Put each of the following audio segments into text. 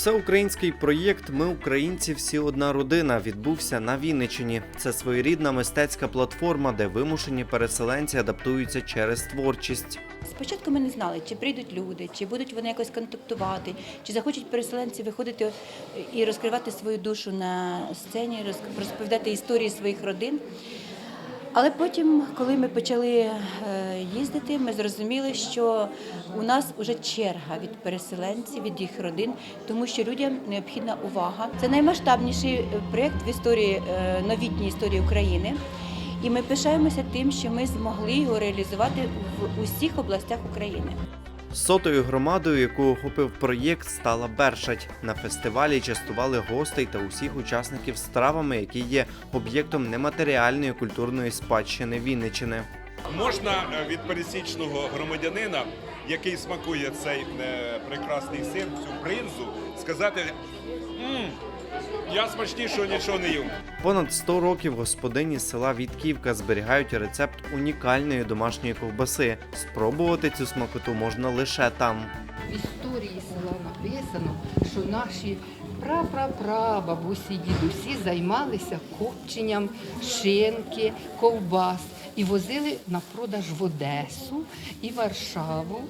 Всеукраїнський проєкт Ми українці всі одна родина відбувся на Вінниччині. Це своєрідна мистецька платформа, де вимушені переселенці адаптуються через творчість. Спочатку ми не знали, чи прийдуть люди, чи будуть вони якось контактувати, чи захочуть переселенці виходити і розкривати свою душу на сцені, роз- розповідати історії своїх родин. Але потім, коли ми почали е, їздити, ми зрозуміли, що у нас вже черга від переселенців, від їх родин, тому що людям необхідна увага. Це наймасштабніший е, проєкт в історії е, новітній історії України. І ми пишаємося тим, що ми змогли його реалізувати в усіх областях України. Сотою громадою, яку охопив проєкт, стала Бершать. На фестивалі частували гостей та усіх учасників стравами, які є об'єктом нематеріальної культурної спадщини Вінниччини. Можна е, від пересічного громадянина, який смакує цей е, прекрасний сир, цю бринзу, сказати: «М, я смачнішого нічого не їв. Понад 100 років господині з села Вітківка зберігають рецепт унікальної домашньої ковбаси. Спробувати цю смакоту можна лише там. В історії села написано, що наші прапрапрабабусі дідусі займалися копченням шинки, ковбас і возили на продаж в Одесу і Варшаву.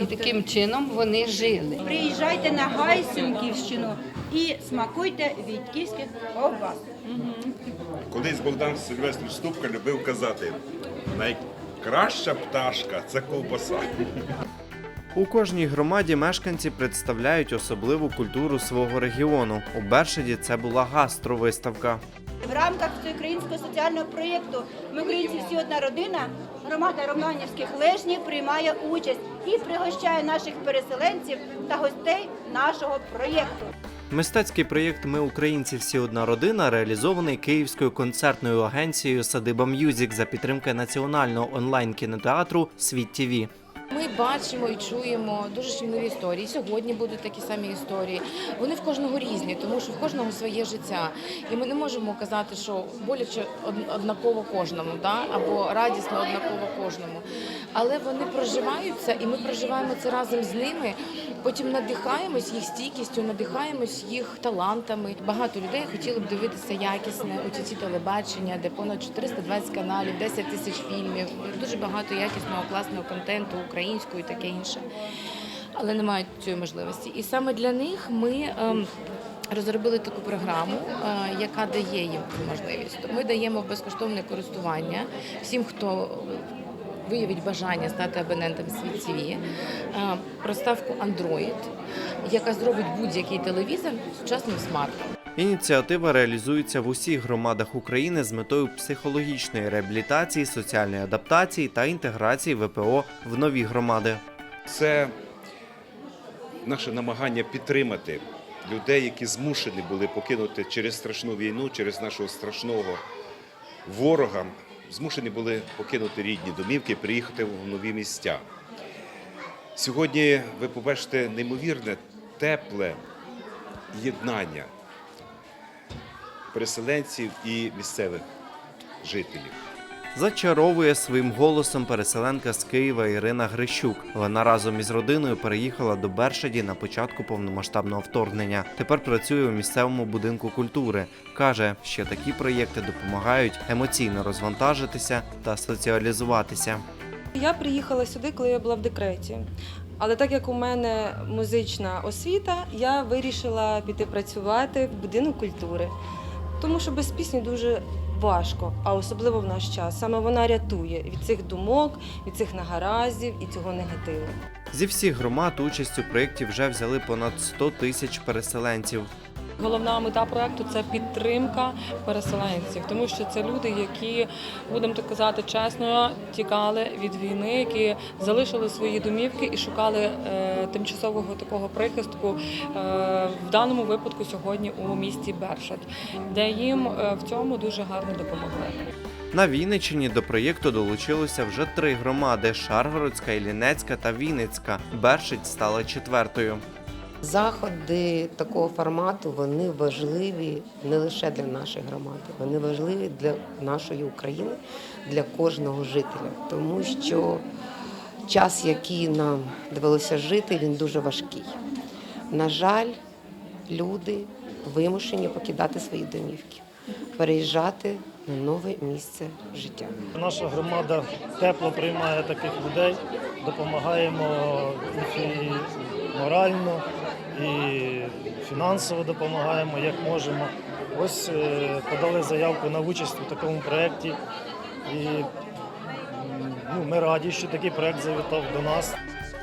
І таким чином вони жили. Приїжджайте на Гайсинківщину і смакуйте війтківських ковбас. Колись Богдан Сильвестрович Ступка любив казати: найкраща пташка це ковбаса. У кожній громаді мешканці представляють особливу культуру свого регіону. У Бершаді це була гастровиставка. В рамках всеукраїнського соціального проєкту Ми українці всі одна родина. Громада Романівських лежнів приймає участь і пригощає наших переселенців та гостей нашого проєкту. Мистецький проєкт Ми українці всі одна родина реалізований Київською концертною агенцією Садиба М'юзік за підтримки національного онлайн кінотеатру Світ ТІВІ. Бачимо і чуємо дуже щемливі історії. Сьогодні будуть такі самі історії. Вони в кожного різні, тому що в кожного своє життя. І ми не можемо казати, що боляче однаково кожному, да? або радісно однаково кожному. Але вони проживаються, і ми проживаємо це разом з ними. Потім надихаємось їх стійкістю, надихаємось їх талантами. Багато людей хотіли б дивитися якісне ОТТ телебачення, де понад 420 каналів, 10 тисяч фільмів, дуже багато якісного класного контенту українською і таке інше. Але не мають цієї можливості. І саме для них ми. ем, Розробили таку програму, е, яка дає їм можливість. Ми даємо безкоштовне користування всім, хто виявить бажання стати абонентом Світ TV, е, проставку Android, яка зробить будь-який телевізор сучасним смартом. Ініціатива реалізується в усіх громадах України з метою психологічної реабілітації, соціальної адаптації та інтеграції ВПО в нові громади. Це наше намагання підтримати людей, які змушені були покинути через страшну війну, через нашого страшного ворога, змушені були покинути рідні домівки, приїхати в нові місця. Сьогодні ви побачите неймовірне, тепле єднання переселенців і місцевих жителів. Зачаровує своїм голосом переселенка з Києва Ірина Грищук. Вона разом із родиною переїхала до Бершаді на початку повномасштабного вторгнення. Тепер працює у місцевому будинку культури. каже, що такі проєкти допомагають емоційно розвантажитися та соціалізуватися. Я приїхала сюди, коли я була в декреті. Але так як у мене музична освіта, я вирішила піти працювати в будинок культури. Тому що без пісні дуже важко, а особливо в наш час. Саме вона рятує від цих думок, від цих нагаразів і цього негативу. Зі всіх громад участь у проєкті вже взяли понад 100 тисяч переселенців. Головна мета проекту це підтримка переселенців, тому що це люди, які будемо так казати чесно, тікали від війни, які залишили свої домівки і шукали е, тимчасового такого прихистку е, в даному випадку сьогодні у місті Бершать, де їм е, в цьому дуже гарно допомогли. На Вінниччині до проєкту долучилося вже три громади: Шаргородська, Іллінецька та Вінницька. Бершить стала четвертою. Заходи такого формату вони важливі не лише для нашої громади, вони важливі для нашої України, для кожного жителя, тому що час, який нам довелося жити, він дуже важкий. На жаль, люди вимушені покидати свої домівки, переїжджати на нове місце життя. Наша громада тепло приймає таких людей, допомагаємо і морально, і фінансово допомагаємо, як можемо. Ось е, подали заявку на участь у такому проєкті. І ну, ми раді, що такий проєкт завітав до нас.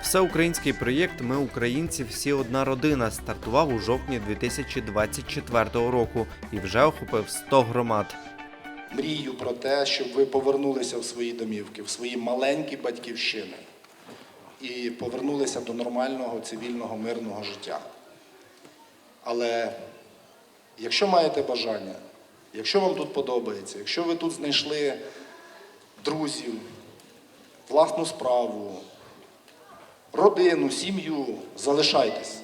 Всеукраїнський проєкт Ми українці всі одна родина стартував у жовтні 2024 року і вже охопив 100 громад. мрію про те, щоб ви повернулися в свої домівки, в свої маленькі батьківщини і повернулися до нормального цивільного мирного життя. Але якщо маєте бажання, якщо вам тут подобається, якщо ви тут знайшли друзів, власну справу, родину, сім'ю, залишайтесь.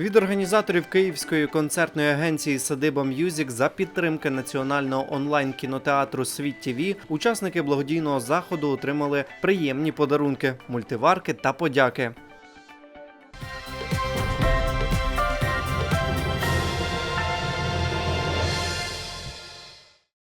Від організаторів Київської концертної агенції Садиба М'юзік за підтримки національного онлайн кінотеатру Світ ТВ учасники благодійного заходу отримали приємні подарунки, мультиварки та подяки.